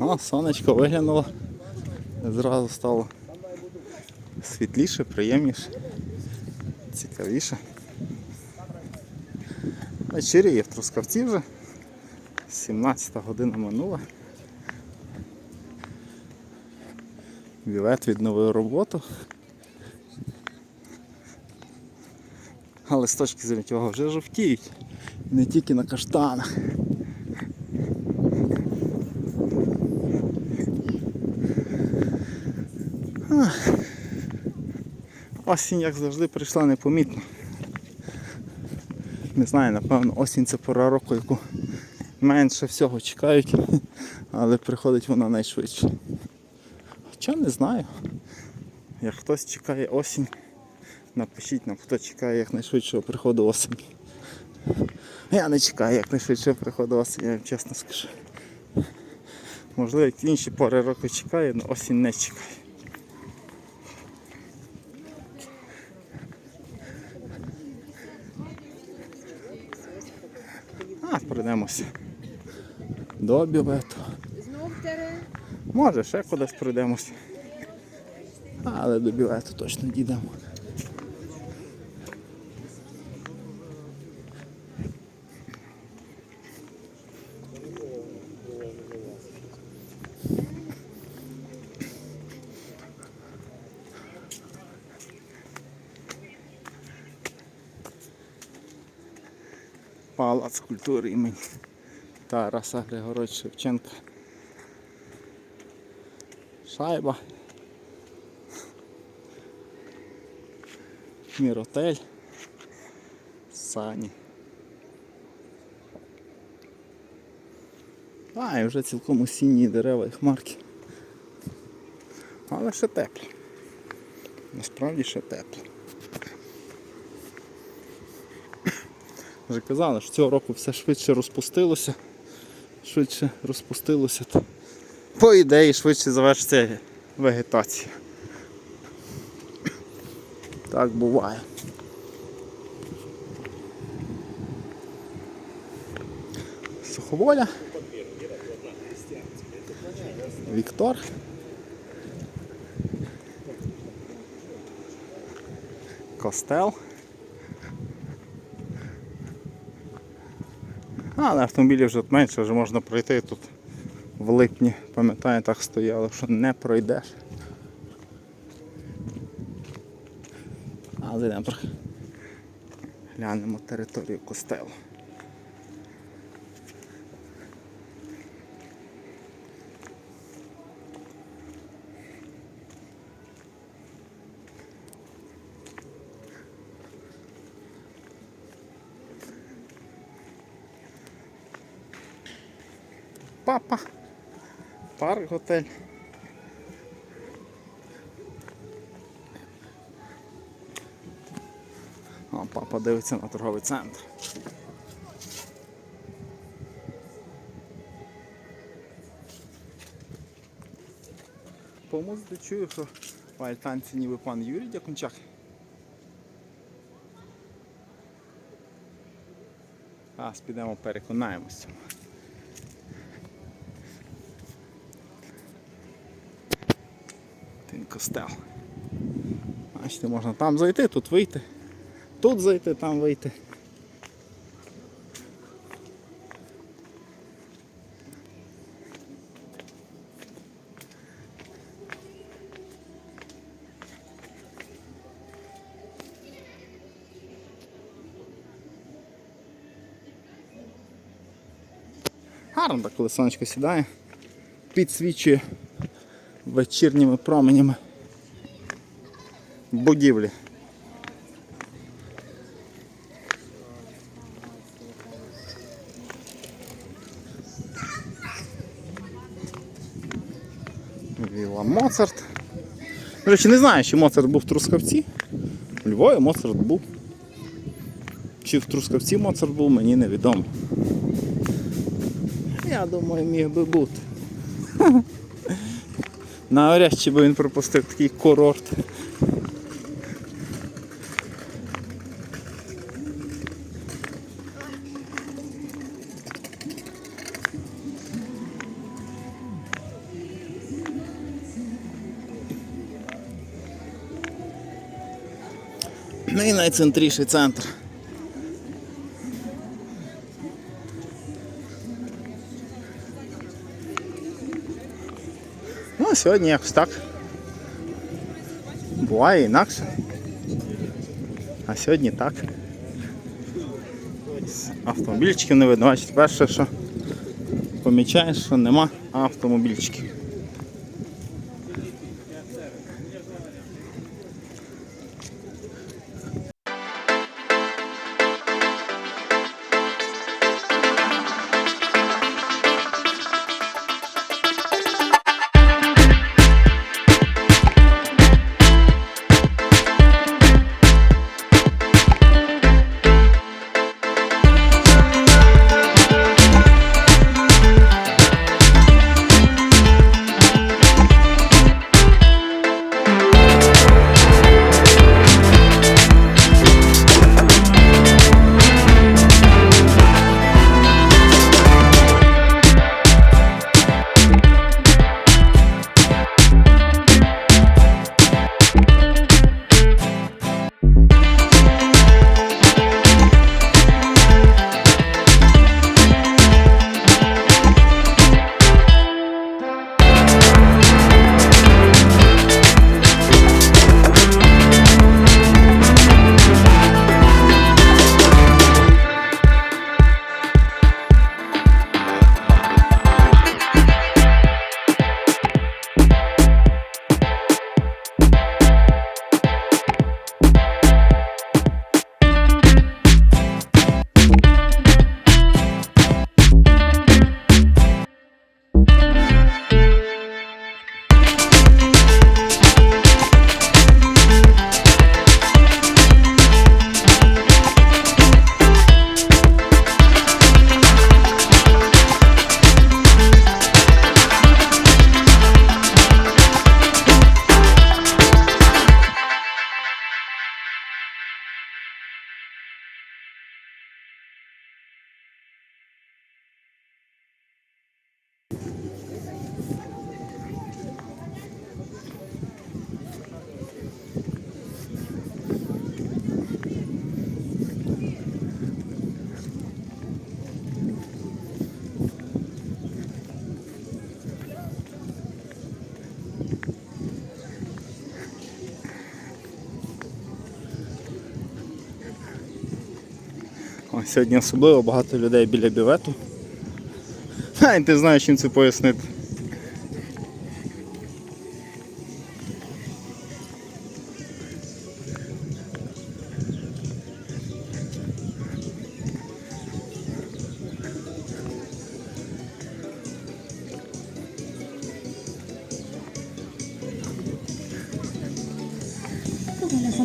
О, сонечко виглянуло. Зразу стало світліше, приємніше, цікавіше. Вечеріє в Трускавці вже. 17 година минула. Білет відновив роботу. А листочки заміть його вже жовтіють. Не тільки на каштанах. Ах. Осінь, як завжди, прийшла непомітно. Не знаю, напевно, осінь це пора року, яку менше всього чекають, але приходить вона найшвидше. Хоча не знаю. Як хтось чекає осінь, напишіть нам, хто чекає якнайшвидшого приходу осені. Я не чекаю якнайшвидшого приходу осені, я вам чесно скажу. Можливо, інші пори року чекає, але осінь не чекає. А, пройдемося. До білету. Знов тере. Може, ще кудись пройдемося. Але до білету точно дійдемо. Палац культури імені Тараса Григоровича Шевченка. Шайба. Міротель. Сані. А, і вже цілком осінні дерева і хмарки. Але ще теплі. Насправді ще теплі. Вже казали, що цього року все швидше розпустилося. Швидше розпустилося. По ідеї швидше завершиться вегетація. Так буває. Суховоля. Віктор. Костел. Але автомобілів вже тут менше, вже можна пройти тут в липні, пам'ятаю, так стояло, що не пройдеш. Але зайдемо трохи глянемо територію костелу. Папа. Парк готель. О, папа дивиться на торговий центр. По музиці чую, що в альтанці ніби пан Юрій Дякунчак. А, підемо переконаємося. Костел. Бачите, можна там зайти, тут вийти. Тут зайти, там вийти. Гарно так, коли сонечко сідає, підсвічує вечірніми променями будівлі. Віла Моцарт. До речі, не знаю, чи Моцарт був в Трускавці. У Львові Моцарт був. Чи в Трускавці Моцарт був, мені невідомо. Я думаю, міг би бути. Навряд чи би він пропустив такий курорт. І найцентріший центр. Ну, сьогодні якось так. Буває інакше. А сьогодні так. Автомобільчиків не видно. Бачите, перше, що помічаєш, що нема автомобільчиків. Сьогодні особливо багато людей біля бівету. Ай, ти знаєш, чим це пояснити.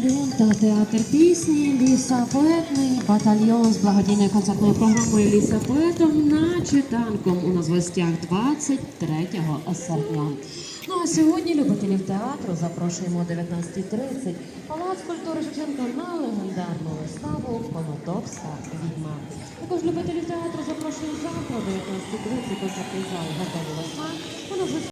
Фоліонта, театр пісні, ліса поетний, батальйон з благодійною концертною програмою Ліса поетом на читанком у нас гостях 23 серпня. Ну а сьогодні любителів театру запрошуємо о 19.30 Палац культури Шевченка на легендарну виставу Конотопська відьма. Також любителів театру запрошуємо завтра о 19.30 концертний зал готелю Весна